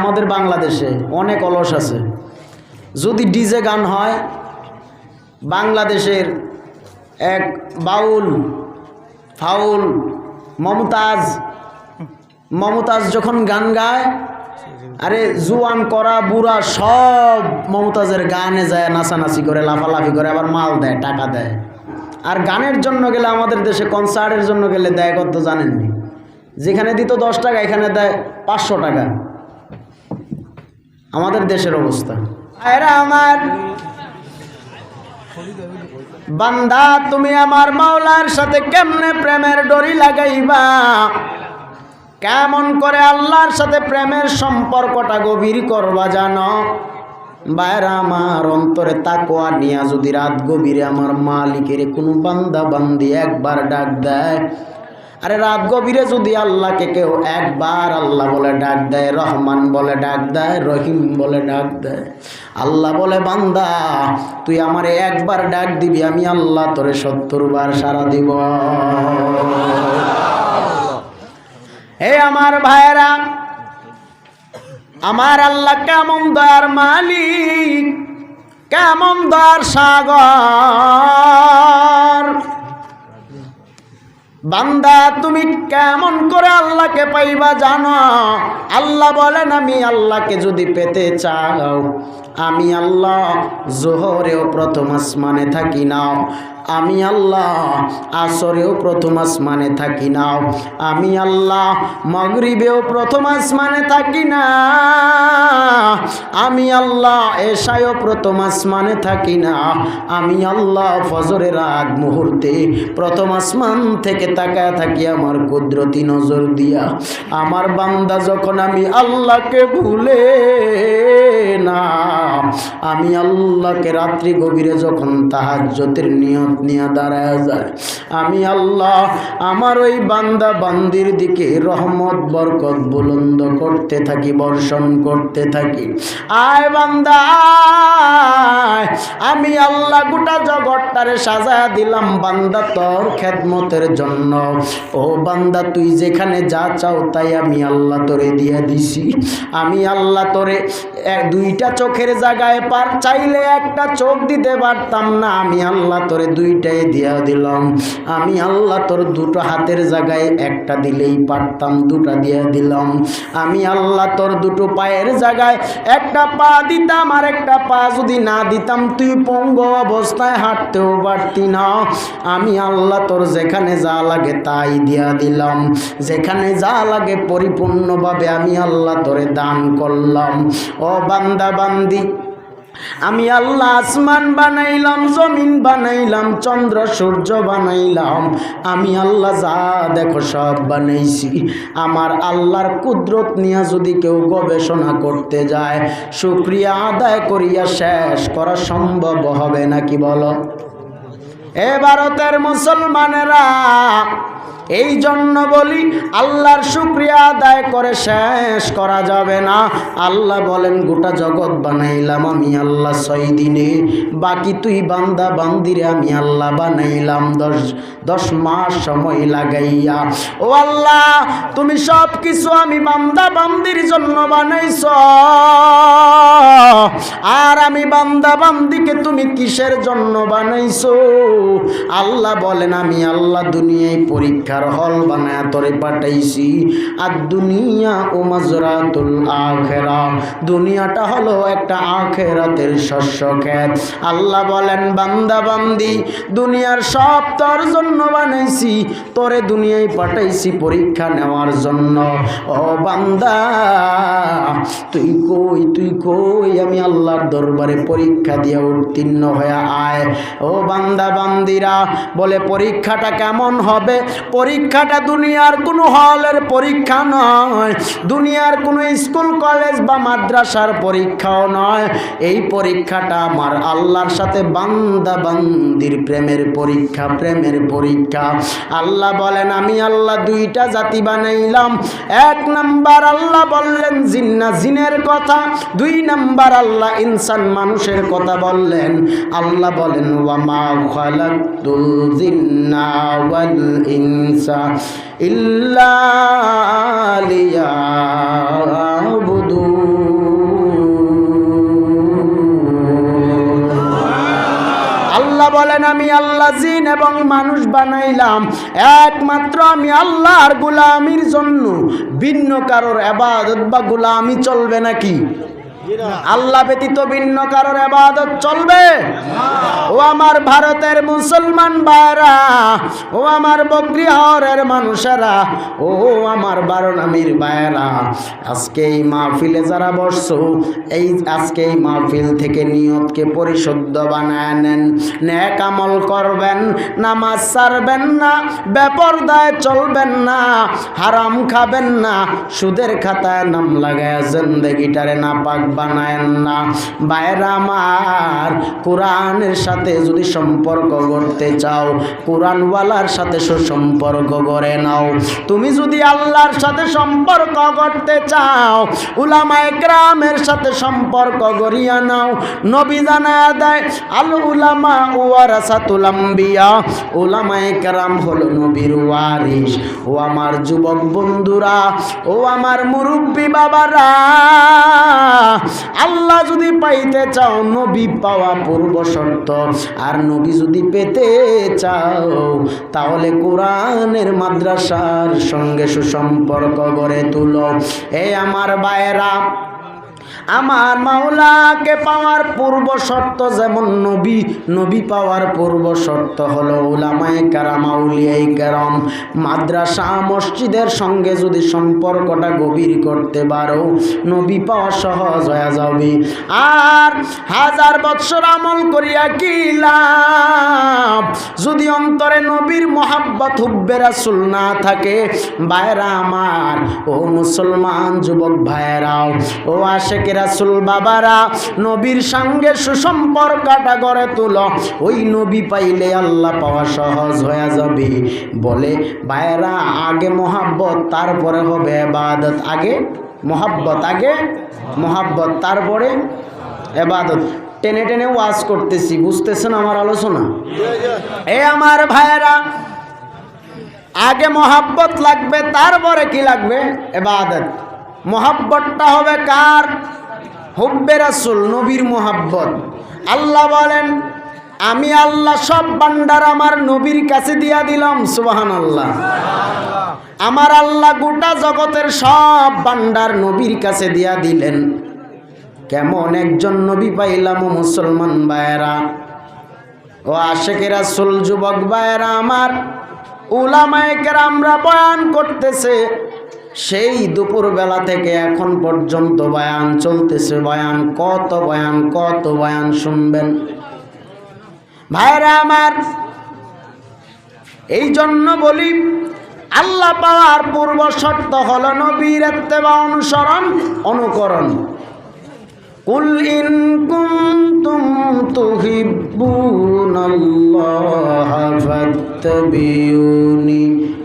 আমাদের বাংলাদেশে অনেক অলস আছে। যদি ডিজে গান হয়, বাংলাদেশের এক বাউল, ফাউল, মমতাজ মমতাজ যখন গান গায়, আরে জুয়ান করা বুড়া সব মমতাজের গানে যায়, নাচানাচি করে, লাফালাফি করে, আবার মাল দেয়, টাকা দেয়। আর গানের জন্য গেলে আমাদের দেশে কনসার্টের জন্য গেলে দেয় কত জানেননি? যেখানে দিত দশ টাকা, এখানে দেয় পাঁচশো টাকা। আমাদের দেশের অবস্থা। আমার বান্দা, তুমি আমার মাওলার সাথে কেমনে প্রেমের ডরি লাগাইবা? কেমন করে আল্লাহর সাথে প্রেমের সম্পর্কটা গভীর করবা জানো? বাইরা আমার অন্তরে তাকোয়া নিয়া যদি রাত গভীরে আমার মালিকের কোনো বান্দা বান্দি একবার ডাক দেয় আরে রাত গভীরে যদি আল্লাহকে কেউ একবার আল্লাহ বলে ডাক দেয়, রহমান বলে ডাক দেয়, রহিম বলে ডাক দেয়, আল্লাহ বলে, বান্দা, তুই আমারে একবার ডাক দিবি, আমি আল্লাহ তোরে সত্তর বার সারা দিব। হে আমার ভাইয়েরা, আমার আল্লাহ কেমন দয়ার মালিক, কেমন দয়ার সাগর। বান্দা তুমি কেমন করে আল্লাহকে পাইবা জানো? আল্লাহ বলেন আমি আল্লাহকে যদি পেতে চাও আমি আল্লাহ জোহরেও প্রথম আসমানে থাকি নাও। আমি আল্লাহ আসরেও প্রথম আসমানে থাকি নাও। আমি আল্লাহ মগরিবেও প্রথম আসমানে থাকি না। আমি আল্লাহ এশায়ও প্রথম আসমানে থাকি না। আমি আল্লাহ ফজরের আগ মুহূর্তে প্রথম আসমান থেকে তাকায় থাকি আমার কুদরতি নজর দিয়া। আমার বান্দা যখন আমি আল্লাহকে ভুলে না আমি আল্লাহকে রাত্রি গভীরে যখন তাহাজ্যতের নিয়ত নিয়ে দাঁড়ায় যায় আমি আল্লাহ আমার ওই বান্দা বান্দির দিকে রহমত, বরকত বুলন্দ করতে থাকি, বর্ষণ করতে থাকি। আয় বান্দা আমি আল্লাহ গোটা জগৎটারে সাজায় দিলাম, বান্দা তোর খেদমতের জন্য। ও বান্দা, তুই যেখানে যা চাও তাই আমি আল্লাহ তোরে দিয়ে দিছি। আমি আল্লাহ তোরে দুইটা চোখের জায়গায় পার, চাইলে একটা চোখ দিতে পারতাম না। আমি আল্লাহ তোরে দুইটাই দিয়া দিলাম। আমি আল্লাহ তোর দুটো হাতের জায়গায় একটা দিলেই পারতাম, দুটা দিয়ে দিলাম। আমি আল্লাহ তোর দুটো পায়ের জায়গায় একটা পা দিতাম আর একটা পা যদি না দিতাম, তুই পঙ্গ অবস্থায় হাঁটতেও পারতি না। আমি আল্লাহ তোর যেখানে যা লাগে তাই দিয়া দিলাম। যেখানে যা লাগে পরিপূর্ণভাবে আমি আল্লাহ তোরে দান করলাম। ও বান্দা, বান্দি আমি আল্লাহ আসমান বানাইলাম, জমিন বানাইলাম, চন্দ্র, সূর্য বানাইলাম। আমি আল্লাহ যা দেখো সব বানাইছি। আমার আল্লাহর কুদরত নিয়ে যদি কেউ গবেষণা করতে যায়, শুক্রিয়া আদায় করিয়া শেষ করা সম্ভব হবে নাকি বলো? এ ভারতের মুসলমানেরা এই জন্য বলি, আল্লাহর শুক্রিয়া আদায় করে শেষ করা যাবে না। আল্লাহ বলেন, গোটা জগৎ বানাইলাম আমি, আল্লাহ ছয় দিনে। বাকি তুই বান্দা বান্দিরে আমি আল্লাহ বানাইলাম। দশ দশ মাস সময় লাগাইয়া। ও আল্লাহ, তুমি সব কিছু আমি বান্দা বান্দির জন্য বানাইছ। আর আমি বান্দা বান্দিকে তুমি কিসের জন্য বানাইছো? আল্লাহ বলেন, আমি আল্লাহ দুনিয়ায় পরীক্ষার হল বানায় তোরে পাঠাইছি। আর দুনিয়া ও মাজরাতুল আখেরা। দুনিয়াটা হলো একটা আখেরাতের শস্য ক্ষেত। আল্লাহ বলেন, বান্দা, বান্দি, দুনিয়ার সব তোর জন্য বানাইছি। তোরে দুনিয়ায় পাঠাইছি পরীক্ষা নেওয়ার জন্য। ও বান্দা, তুই কই তুই কই? আমি আল্লাহর দরবারে পরীক্ষা দিয়ে উত্তীর্ণ হয়ে আয়। ও বান্দা, বান্দিরা, বলে পরীক্ষাটা কেমন হবে? পরীক্ষাটা দুনিয়ার কোনো হলের পরীক্ষা নয়। দুনিয়ার কোনো স্কুল, কলেজ বা মাদ্রাসার পরীক্ষাও নয়। এই পরীক্ষাটা আমার আল্লাহর সাথে বান্দা বান্দির প্রেমের পরীক্ষা প্রেমের পরীক্ষা। আল্লাহ বলেন, আমি আল্লাহ দুইটা জাতি বানাইলাম। এক নাম্বার আল্লাহ বললেন, জিন্না জিনের কথা। দুই নাম্বার আল্লাহ ইনসান মানুষের কথা বললেন। আল্লাহ বলেন ওয়ামা খালাকতুল জিন্না ওয়াল الإنس আল্লাহ বলেন, আমি আল্লাহ জিন এবং মানুষ বানাইলাম। একমাত্র আমি আল্লাহর গুলামির জন্য। ভিন্ন কারোর আবাদত বা গুলামি চলবে নাকি? আল্লাহ ব্যতীত ভিন্ন কারোর আবাদত চলবে? ও আমার ভারতের মুসলমান ভাইরা ও আমার বকরি মানুষেরা, ও আমার বারোনামির ভাইরা আজকে এই মাহফিলে যারা বসছো, এই আজকে এই মাহফিল থেকে নিয়তকে পরিশুদ্ধ বানায় নেন ন্যাক আমল করবেন, নামাজ ছাড়বেন না, বেপরদায় চলবেন না, হারাম খাবেন না, সুদের খাতায় নাম লাগায় জিন্দগিটারে না পাক বানায়েন না বাইরা আমার, কোরআনের সাথে যদি সম্পর্ক করতে চাও, কোরআনওয়ালার সাথে সুসম্পর্ক করে নাও। তুমি যদি আল্লাহর সাথে সম্পর্ক করতে চাও, উলামায়ে গ্রামের সাথে সম্পর্ক গড়িয়া নাও। নবী জানা দেয় আল উলামা ওয়ারাসাতুল আম্বিয়া। উলামায়ে কেরাম হলো নবীর ওয়ারিস ও আমার যুবক বন্ধুরা, ও আমার মুরব্বী বাবারা আল্লাহ যদি পাইতে চাও, নবী পাওয়া পূর্ব শর্ত। আর নবী যদি পেতে চাও, তাহলে কোরআনের মাদ্রাসার সঙ্গে সুসম্পর্ক গড়ে তুলো। এ আমার বায়েরা আমার মাওলাকে পাওয়ার পূর্ব শর্ত যেমন নবী নবী পাওয়ার পূর্ব শর্ত হলো উলামায়ে কারাম কারাম। মাদ্রাসা, মসজিদের সঙ্গে যদি সম্পর্কটা গভীর করতে পারো, নবী পাওয়া সহজ হয়ে যাবে। আর হাজার বৎসর আমল করিয়া কি লাভ? যদি অন্তরে নবীর মোহাব্বত হুব্বে রাসুল না থাকে ভাইরা আমার, ও মুসলমান যুবক ভাইরাও ও আশেকে রাসুল বাবারা, নবীর সঙ্গে সুসম্পর্কটা গড়ে তুল। ওই নবী পাইলে আল্লাহ পাওয়া সহজ হয়ে যাবে। বলে ভাইরা আগে মোহাব্বত, তারপরে হবে এবাদত। আগে মোহাব্বত আগে মোহাব্বত, তারপরে এবাদত। টেনে টেনে ওয়াজ করতেছি, বুঝতেছেন আমার আলোচনা? এ আমার ভাইয়েরা, আগে মোহাব্বত লাগবে, তারপরে কি লাগবে? এবাদত। মোহাব্বতটা হবে কার? হুব্বে রাসুল নবীর মোহাব্বত। আল্লাহ বলেন, আমি আল্লাহ সব বান্ডার আমার নবীর কাছে দিয়া দিলাম সুবাহান আল্লাহ আমার আল্লাহ গোটা জগতের সব বান্ডার নবীর কাছে দিয়া দিলেন। কেমন একজন নবী পাইলাম মুসলমান বায়েরা ও আশেকেরা সুল যুবক বায়েরা আমার উলামায়কের আমরা বয়ান করতেছে সেই দুপুর বেলা থেকে এখন পর্যন্ত বয়ান চলতেছে, বয়ান কত বয়ান কত বয়ান শুনবেন? ভাইরা আমার এই জন্য বলি, আল্লাহ পাওয়ার পূর্ব শর্ত হল নবীর এত্তেবা অনুসরণ, অনুকরণ। কুল ইন কুনতুম তুহিব্বুনাল্লাহ ফাত্তাবিউনি।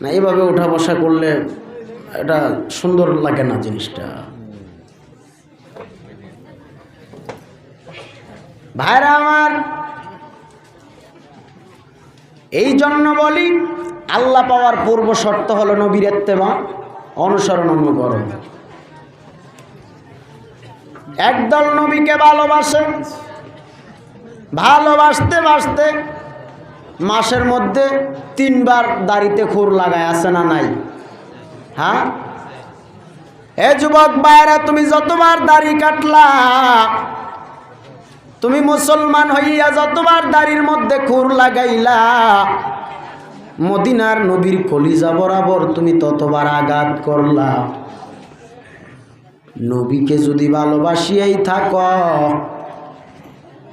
না, এইভাবে উঠা বসা করলে এটা সুন্দর লাগে না জিনিসটা। ভাইরা আমার, এই জন্য বলি, আল্লাহ পাওয়ার পূর্ব শর্ত হলো নবীর এত্তেমা অনুসরণ অনুকরণ। একদল নবীকে ভালোবাসে ভালোবাসতে বাসতে মাসের মধ্যে তিনবার দাড়িতে খুর লাগায়, আছে না নাই? হ্যাঁ? এ যুবক বাইরা তুমি যতবার দাড়ি কাটলা, তুমি মুসলমান হইয়া যতবার দাড়ির মধ্যে খুর লাগাইলা, মদিনার নবীর কলিজা বরাবর তুমি ততবার আঘাত করলা। নবীকে যদি ভালোবাসিয়াই থাক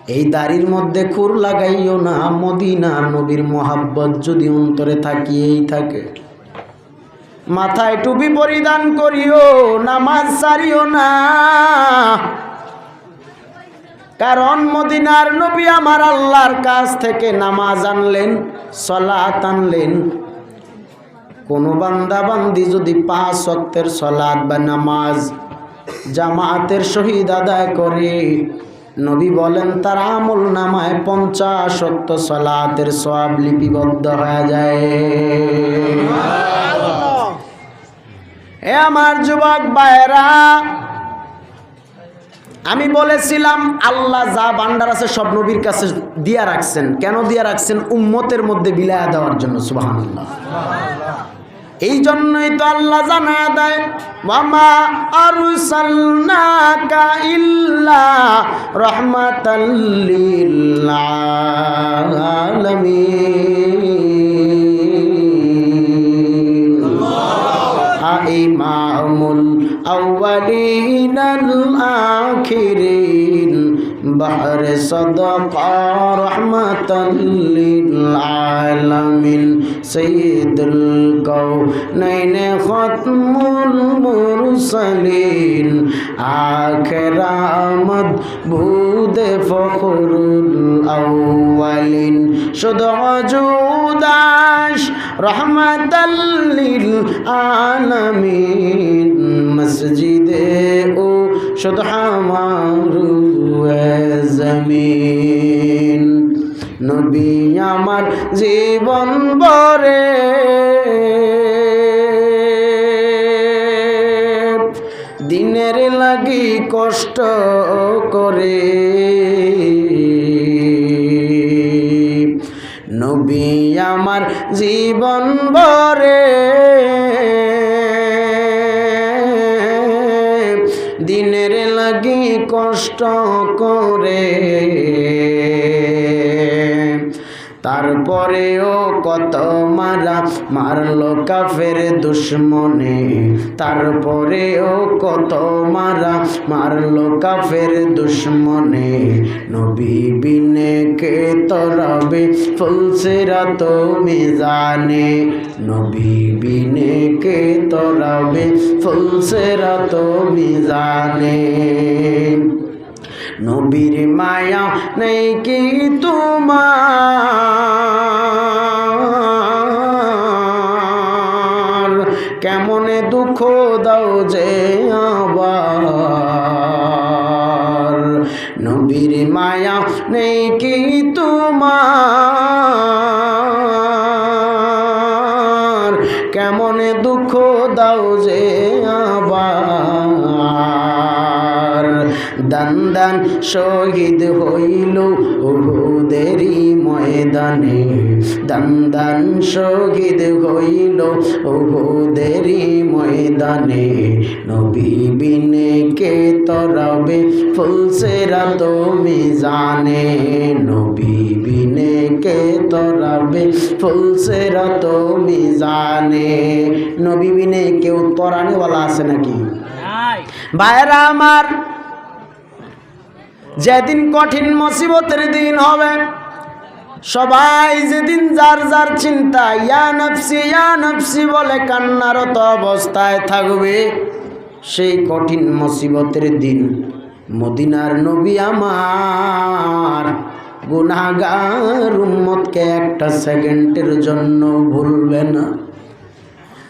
এই দাড়ির মধ্যে খুর লাগাইও না মদিনার নবীর মোহাব্বত যদি অন্তরে থাকিয়েই থাকে। মাথায় টুপি পরিধান করিও, নামাজ সারিও না। কারণ মদিনার নবী আমার আল্লাহর কাছ থেকে নামাজ আনলেন সলাত আনলেন। কোনো বান্দা বান্দি যদি পাঁচ অক্তের সলাদ বা নামাজ জামাতের শহীদ আদায় করে নবী বলেন, তার আমল নামায় পঞ্চাশ অক্ত সলাতের সব লিপিবদ্ধ হয়ে যায়। এ আমার যুবক ভাইরা আমি বলেছিলাম, আল্লাহ যা বান্ডার আছে সব নবীর কাছে দিয়া রাখছেন। কেন দিয়া রাখছেন? উম্মতের মধ্যে বিলায়া দেওয়ার জন্য সুবাহান এই জন্যই তো আল্লাহ জানা দেয় মামা আরুসালনাকা ইল্লা রহমাতাল লিল আলামিন। ইমামুল আউয়ালিনাল আখিরিন। বাহর সদকা রহমাতাল লিল আলামিন সৈয়দুল কওনাইন খতমুল মুরসালিন আখরামত বুদে ফখরুল আউয়ালিন শুধু জুদাস রহমাতাল্লিল আলামিন মসজিদে ও শুধু আমার জমিন। নবী আমার জীবন বরে দিনের লাগি কষ্ট করে। নবী আমার জীবন বরে কষ্ট করে তারপরেও কত মারা মারলো কাফের দুশ্মনে। তারপরেও কত মারা মারলো কাফের দুশ্মনে। নবী বিনে কে তরবে ফুলসেরা তো মিজানে নবী বিনে কে তরবে ফুলসেরা তো মিজানে নবীর মায়া নেই কি তোমার? কেমনে দুঃখ দাও যে আবার? নবীর মায়া নেই কি তোমার? কেমনে দুঃখ দাও যে দান দান শহীদ হইল ওহুদেরই ময়দানে। দান দান শহীদ হইল ওহুদেরই ময়দানে। নবী বিনে কে তরবে ফুলসেরা তুমি জানে নবী বিনে কে তরবে ফুলসেরা তুমি জানে নবী বিনে কেউ তরানেওয়ালা আছে নাকি? ভাইরা আমার যেদিন কঠিন মুসিবতের দিন হবে, সবাই যেদিন যার যার চিন্তা, ইয়া নফসি ইয়া নফসি বলে কান্নারত অবস্থায় থাকবে, সেই কঠিন মুসিবতের দিন মদিনার নবী আমার গুনাগার উম্মতকে একটা সেকেন্ডের জন্য ভুলবে না।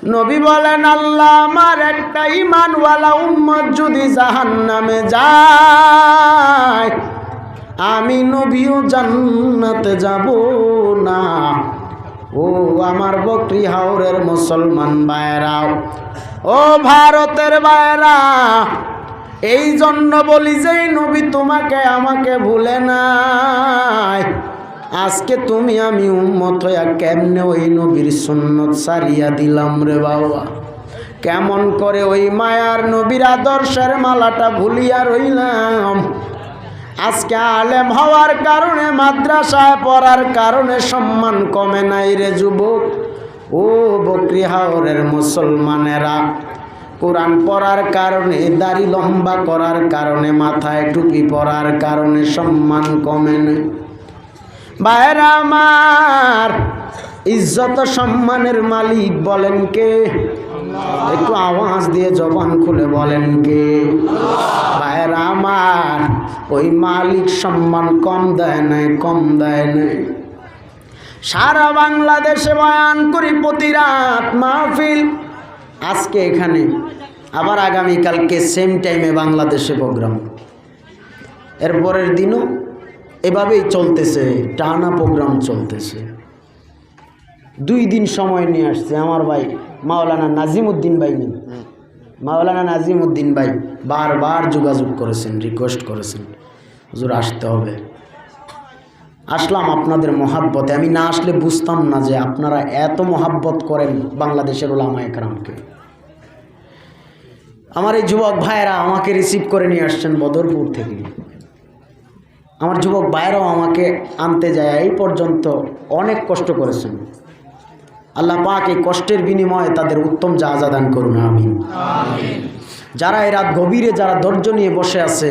নবী বলেন, আল্লাহ আমার একটা ইমানওয়ালা উম্মত যদি জাহান নামে যায়, আমি নবীও জান্নাতে যাব না। ও আমার বকরি হাওরের মুসলমান বায়রাও ও ভারতের বায়রা এই জন্য বলি যে নবী তোমাকে আমাকে ভুলে নাই। আজকে তুমি আমি উম্মত হইয়া কেমনে ওই নবীর সুন্নত সারিয়া দিলাম রে বাবা? কেমন করে ওই মায়ার নবীর আদর্শের মালাটা ভুলিয়া রইলাম? আজকে আলেম হওয়ার কারণে, মাদ্রাসায় পড়ার কারণে সম্মান কমে নাই রে যুবক। ও বকরি হাওরের মুসলমানেরা, কোরআন পড়ার কারণে, দাড়ি লম্বা করার কারণে, মাথায় টুপি পরার কারণে সম্মান কমে নেই। ভাইরা আমার, ইজ্জত সম্মানের মালিক বলেন কে? একটু আওয়াজ দিয়ে জবান খুলে বলেন কে? ভাইরা আমার, ওই মালিক সম্মান কম দেয় নাই, কম দেয় নাই। সারা বাংলাদেশে বয়ান করি প্রতি রাত মাহফিল। আজকে এখানে, আবার আগামীকালকে সেম টাইমে বাংলাদেশে প্রোগ্রাম এরপরের দিনও এভাবেই চলতেছে, টানা প্রোগ্রাম চলতেছে। দুই দিন সময় নিয়ে আসছে আমার ভাই, মাওলানা নাজিম উদ্দিন ভাই মাওলানা নাজিম উদ্দিন ভাই বারবার যোগাযোগ করেছেন রিকোয়েস্ট করেছেন, হুজুর, আসতে হবে। আসলাম আপনাদের মহাব্বতে। আমি না আসলে বুঝতাম না যে আপনারা এত মহাব্বত করেন বাংলাদেশের ওলামা একরামকে। আমার এই যুবক ভাইয়েরা আমাকে রিসিভ করে নিয়ে আসছেন বদরপুর থেকে। আমার যুবক ভাইয়েরাও আমাকে আনতে যায়, এই পর্যন্ত অনেক কষ্ট করেছেন। আল্লাহ পাক এই কষ্টের বিনিময়ে তাদের উত্তম জাহাজা দান করুন, আমিন। যারা এই রাত গভীরে, যারা ধৈর্য নিয়ে বসে আছে,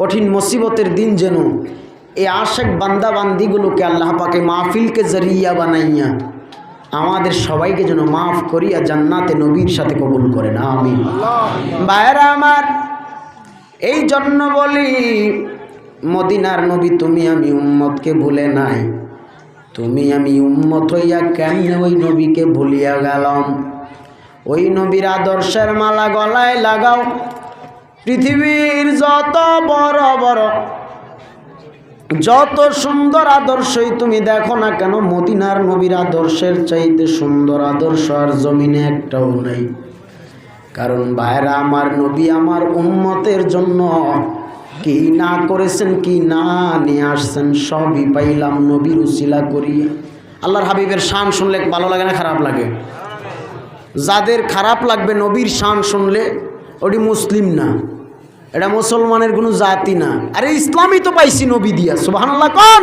কঠিন মুসিবতের দিন যেন এই আশেক বান্দা বান্দিগুলোকে আল্লাহ পাকে মাহফিলকে জরিয়া বানাইয়া আমাদের সবাইকে যেন মাফ করিয়া জান্নাতে নবীর সাথে কবুল করেন, আমিন। ভাইয়েরা আমার, এই জন্য বলি মদিনার নবী, তুমি আমি উম্মতকে ভুলে নাই। তুমি আমি উম্মত হইয়া কেমনে ওই নবীকে ভুলিয়া গেলাম? ওই নবীর আদর্শের মালা গলায় লাগাও। পৃথিবীর যত বড় বড়, যত সুন্দর আদর্শই তুমি দেখো না কেন, মদিনার নবীর আদর্শের চাইতে সুন্দর আদর্শ আর জমিনে একটাও নেই। কারণ ভাইরা, আমার নবী আমার উন্মতের জন্য কি না করেছেন কি না নিয়ে আসছেন, সবই পাইলাম, নবীর উসিলা করি আল্লাহর হাবিবের শান শুনলে ভালো লাগে না, খারাপ লাগে? যাদের খারাপ লাগবে, নবীর শান শুনলে, ওটি মুসলিম না। এটা মুসলমানের কোনো জাতি না। আরে ইসলামই তো পাইছি নবী দিয়া সুবাহান আল্লাহ কন?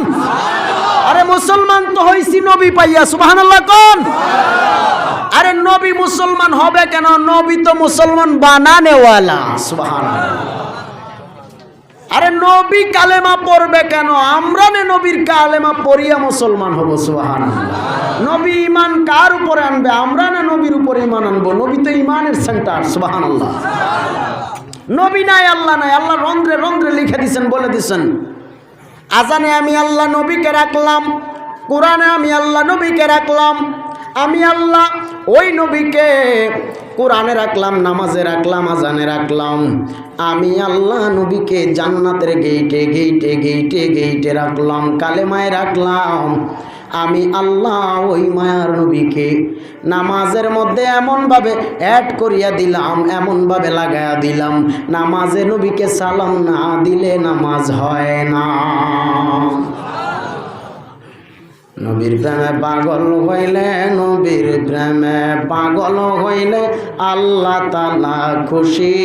আরে মুসলমান তো হইছি নবী পাইয়া সুবাহান আল্লাহ কন? আরে নবী মুসলমান হবে কেন? নবী তো মুসলমান বানানেওয়ালা সুবাহান আরে নবী কালেমা পড়বে কেন? আমরা নে নবীর কালেমা পড়িয়া মুসলমান হব সুবাহান নবী ইমান কার উপরে আনবে? আমরা না নবীর উপরে ইমান আনব? নবী তো ইমানের সেন্টার সুবাহান আল্লাহ নবী নাই, আল্লাহ নাই। আল্লাহ রন্ধ্রে রন্ধ্রে লিখে দিছেন, বলে দিছেন, আজানে আমি আল্লাহ নবীকে রাখলাম, কোরআনে আমি আল্লাহ নবীকে রাখলাম আমি আল্লাহ ওই নবীকে কোরআনে রাখলাম, নামাজে রাখলাম, আজানে রাখলাম। আমি আল্লাহ নবীকে জান্নাতের গেইটে গেইটে গেইটে গেইটে রাখলাম কালে কালেমায় রাখলাম। আমি আল্লাহ ওই মায়ার নবীকে নামাজের মধ্যে এমনভাবে অ্যাড করিয়া দিলাম, এমনভাবে লাগাইয়া দিলাম। নামাজে নবীকে সালাম না দিলে নামাজ হয় না। নবীর প্রেমে পাগল হইলে, নবীর প্রেমে পাগল হইলে আল্লাহ তালা খুশি।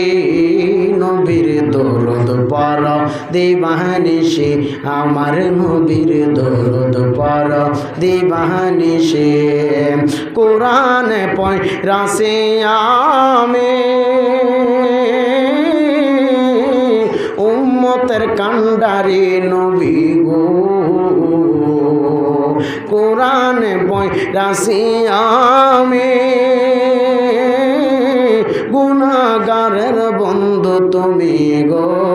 নবীর দরদ পর দিবাহানিসি আমার নবীর দরদ পর দিবাহানিসি কোরআনে পয় রাশি আমি। উম্মতের কান্ডারি নবী গো। কোরআনে বই রাশি আমি। গুণাগারের বন্ধু তুমি গো।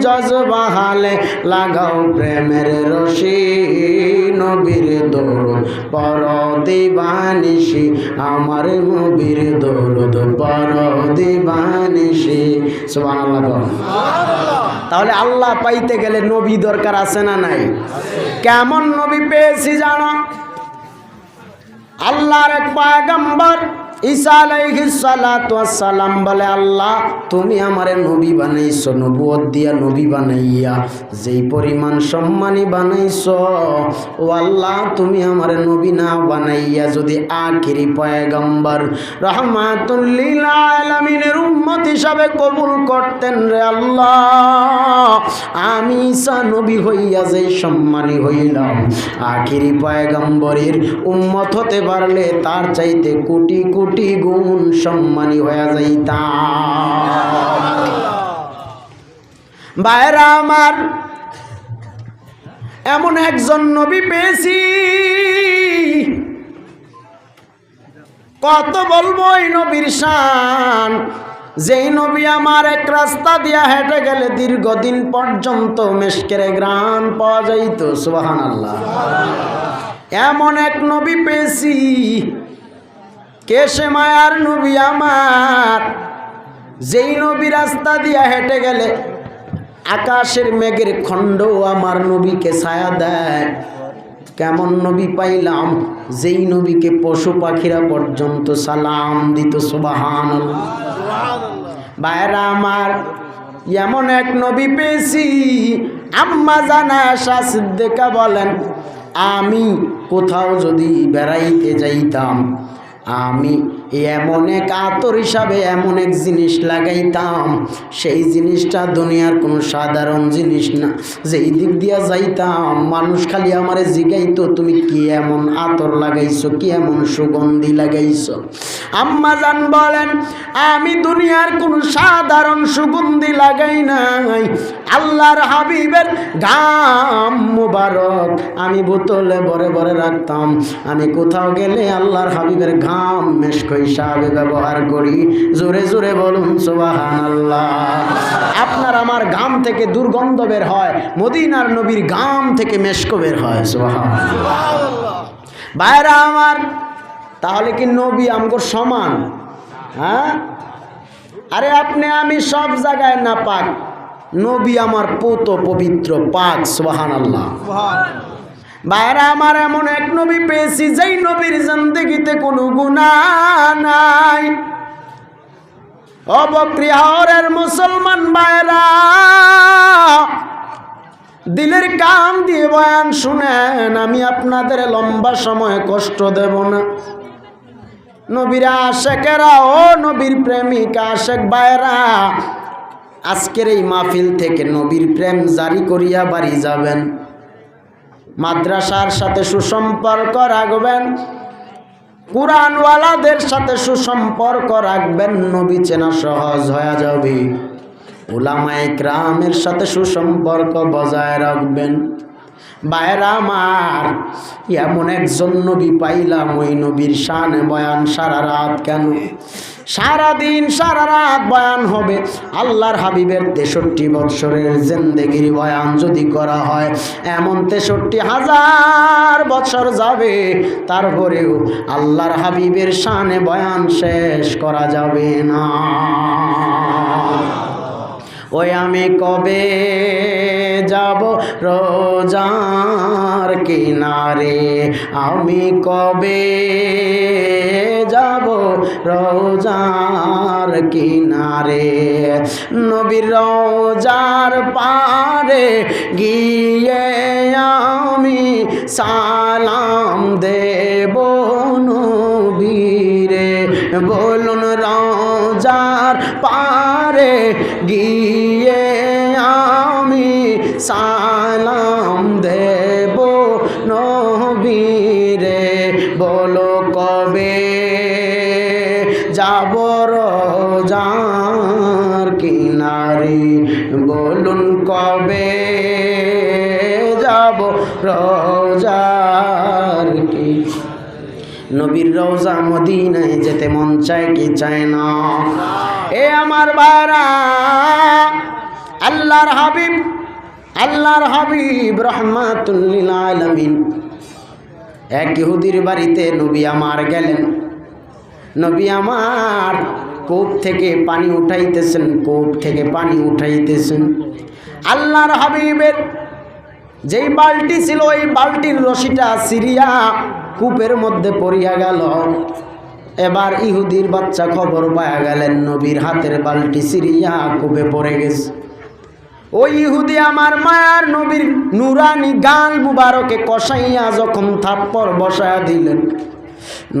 জজবাহালে লাগাও প্রেমের রশি, নবীর দৌড় পর দিবানিসি আমার নবীর দৌড় পর দিবানিসি তাহলে আল্লাহ পাইতে গেলে নবী দরকার আছে না নাই? কেমন নবী পেয়েছি জানো? আল্লাহর এক পয়গম্বর ঈসা সালাম বলে, আল্লাহ, তুমি আমারে নবী বানাইছো নবুয়ত দিয়া নবী বানাইয়া যেই পরিমাণ সম্মানী বানাইছো, ও আল্লাহ, তুমি আমারে নবী না বানাইয়া যদি আখিরি পয়গম্বর রহমাতুল লিল আলামিনের উম্মত হিসাবে কবুল করতেন রে আল্লাহ, আমি ঈসা নবী হইয়া যেই সম্মানী হইলাম, আখিরি পয়গম্বরের উম্মত হতে পারলে তার চাইতে কোটি কোটি গুণ সম্মানী হয়ে যাইতাম বাইরা আমার, এমন একজন নবী পেয়েছি। কত বলব এই নবীর শান? যেই নবী আমার এক রাস্তা দিয়া হেঁটে গেলে দীর্ঘদিন পর্যন্ত মেশকের গ্রাম পাওয়া যাইত সুবাহান আল্লাহ এমন এক নবী পেয়েছি কেশে মায়ার নবী আমার? যেই নবী রাস্তা দিয়া হেঁটে গেলে আকাশের মেঘের খণ্ড আমার নবীকে ছায়া দেয়। কেমন নবী পাইলাম? যেই নবীকে পশু পাখিরা পর্যন্ত সালাম দিত সুবাহান বাইরা আমার, এমন এক নবী পেয়েছি। আম্মা জানা আশা সিদ্দিকা বলেন, আমি কোথাও যদি বেড়াইতে যাইতাম আমি এমন এক আতর হিসাবে এমন এক জিনিস লাগাইতাম। সেই জিনিসটা দুনিয়ার কোনো সাধারণ জিনিস না। যেই দিক দিয়া যাইতাম, মানুষ খালি আমারে জিগাইতো, তুমি কি এমন আতর লাগাইছো? কি এমন সুগন্ধি লাগাইছো? আম্মা জান বলেন, আমি দুনিয়ার কোনো সাধারণ সুগন্ধি লাগাই নাই। আল্লাহর হাবিবের গাম মুবারক আমি বোতলে ভরে ভরে রাখতাম। আমি কোথাও গেলে আল্লাহর হাবিবের ঘাম মেশক হিসাবে ব্যবহার করি। জোরে জোরে বলুন সোবাহান আল্লাহ আপনার আমার গাম থেকে দুর্গন্ধ বের হয়, মদিনার নবীর গাম থেকে মেশক বের হয় সোবাহান বাইরা আমার, তাহলে কি নবী আমগো সমান? হ্যাঁ? আরে আপনি, আমি সব জায়গায় না পাক নবী আমার পুত পবিত্র পাক সোহান আল্লাহ বাইরা আমার এমন এক নবী পেয়েছি, যেই নবীর জিন্দগিতে কোনো গুণা নাই। অবপ্রিয়রের মুসলমান বাইরা দিলের কান দিয়ে বয়ান শুনেন, আমি আপনাদের লম্বা সময় কষ্ট দেব না। নবীরা আশেকেরা, ও নবীর প্রেমিক আশেক বাইরা আজকের এই মাহফিল থেকে নবীর প্রেম জারি করিয়া বাড়ি যাবেন। মাদ্রাসার সাথে সুসম্পর্ক রাখবেন, কোরআনওয়ালাদের সাথে সুসম্পর্ক রাখবেন, নবী চেনা সহজ হয়ে যাবে। ওলামাই গ্রামের সাথে সুসম্পর্ক বজায় রাখবেন। বাইরা আমার, এমন একজন নবী পাইলাম ওই নবীর শানে বয়ান সারা রাত কেন? সারা দিন সারা রাত বয়ান হবে। আল্লাহর হাবিবের তেষট্টি বৎসরের জিন্দেগির বয়ান যদি করা হয়, এমন তেষট্টি হাজার বছর যাবে। তারপরেও আল্লাহর হাবিবের শানে বয়ান শেষ করা যাবে না। ওই আমি কবে যাব রোজার কিনারে? আমি কবে যাব রোজার কিনারে? নবীর রোজার পারে গিয়ে আমি সালাম দেব নবীরে। বলুন রোজার পারে গিয়ে আমি সালাম দেব নবীরে। বলো কবে যাব রোজার কিনারে? বলুন কবে যাব রোজার কি? নবীর রওজা মদিনায় যেতে মন চায় কি চায় না? এ আমার বারা, আল্লাহর হাবিব আল্লাহর হাবিব রহমাতুল্লিল আলমিন। এক ইহুদির বাড়িতে নবী আমার গেলেন। নবী আমার কূপ থেকে পানি উঠাইতেছেন, কূপ থেকে পানি উঠাইতেছেন। আল্লাহর হাবিবের যেই বালটি ছিল, ওই বালটির রশিটা সিরিয়া কূপের মধ্যে পড়িয়া গেল। এবার ইহুদির বাচ্চা খবর পায়া গেলেন, নবীর হাতের বালতি সিরিয়া কূপে পড়ে গেছে। ওই ইহুদি, আমার মায়ার নবীর নুরানি গাল মুবারকে কষাইয়া যখন থাপ্পর বসায়া দিলেন,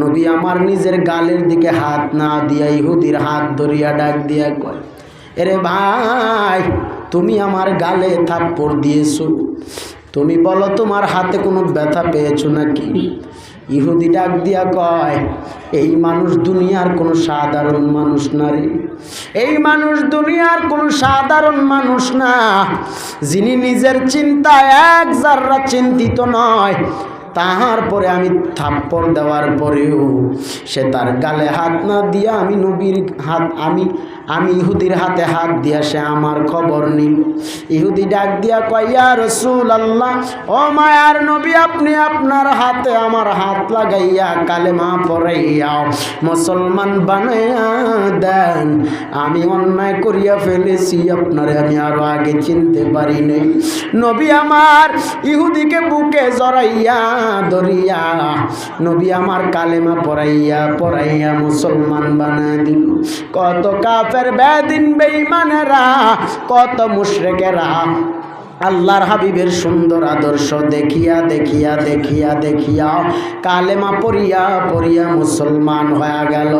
নবী আমার নিজের গালের দিকে হাত না দিয়া ইহুদির হাত ধরিয়া ডাক দিয়া কয়, এরে ভাই, তুমি আমার গালে থাপ্পড় দিয়েছ। তুমি বলো, তোমার হাতে কোনো ব্যথা পেয়েছ নাকি? ইহুদি ডাক দিয়া কয়, এই মানুষ দুনিয়ার কোনো সাধারণ মানুষ না এই মানুষ দুনিয়ার কোনো সাধারণ মানুষ না। যিনি নিজের চিন্তায় এক যাররা চিন্তিত নয় তাহার পরে আমি থাপ্পড় দেওয়ার পরেও সে তার গালে হাত না দিয়া আমি নবীর হাত, আমি আমি ইহুদির হাতে হাত দিয়া সে আমার খবর নিল। ইহুদি ডাক দিয়া কয়া রসুল আল্লাহ ও মায়ার নবী, আপনি আপনার হাতে আমার হাত লাগাইয়া কালেমা পড়াইয়া মুসলমান বানাইয়া দেন। আমি অন্যায় করিয়া ফেলেছি, আপনারে আমি আরও আগে চিনতে পারি নাই। নবী আমার ইহুদিকে বুকে জড়াইয়া ধরিয়া, নবী আমার কালেমা পড়াইয়া পড়াইয়া মুসলমান বানায় দিল। কত কাফের বেদিন বেঈমানেরা কত মুশরেকেরা। আল্লাহর হাবিবের সুন্দর আদর্শ দেখিয়া দেখিয়া দেখিয়া দেখিয়া কালেমা পড়িয়া পড়িয়া মুসলমান হয়ে গেল।